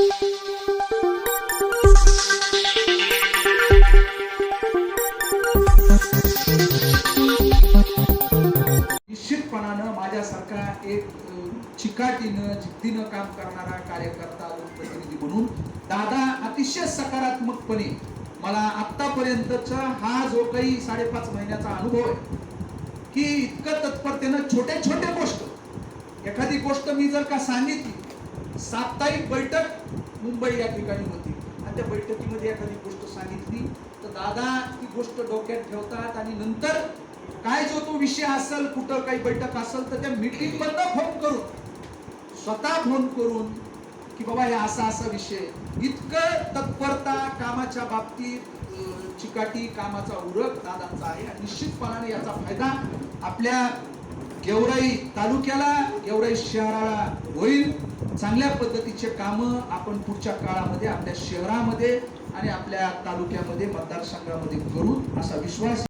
निश्चितपणानं माझ्यासारखा एक चिकाटीनं जिद्दीनं काम करणारा कार्यकर्ता लोकप्रतिनिधी म्हणून दादा अतिशय सकारात्मकपणे मला आत्तापर्यंतचा हा जो काही साडेपाच महिन्याचा अनुभव आहे की इतकं तत्परतेनं छोट्या छोट्या गोष्ट. एखादी गोष्ट मी जर का सांगितली साप्ताहिक बैठक मुंबई या ठिकाणी होती. आणि त्या बैठकीमध्ये एखादी गोष्ट सांगितली तर दादा ती गोष्ट डोक्यात ठेवतात आणि नंतर काय जो तो विषय असेल कुठं काही बैठक असेल तर त्या मीटिंग मधनं फोन करून स्वतः फोन करून की बाबा हे असा असा विषय. इतकं तत्परता कामाच्या बाबतीत चिकाटी कामाचा उरक दादांचा आहे. आणि निश्चितपणाने याचा फायदा आपल्या गेवराई तालुक्याला गेवराई शहराला होईल. चांगल्या पद्धतीचे कामं आपण पुढच्या काळामध्ये आपल्या शहरामध्ये आणि आपल्या तालुक्यामध्ये मतदारसंघामध्ये करू असा विश्वास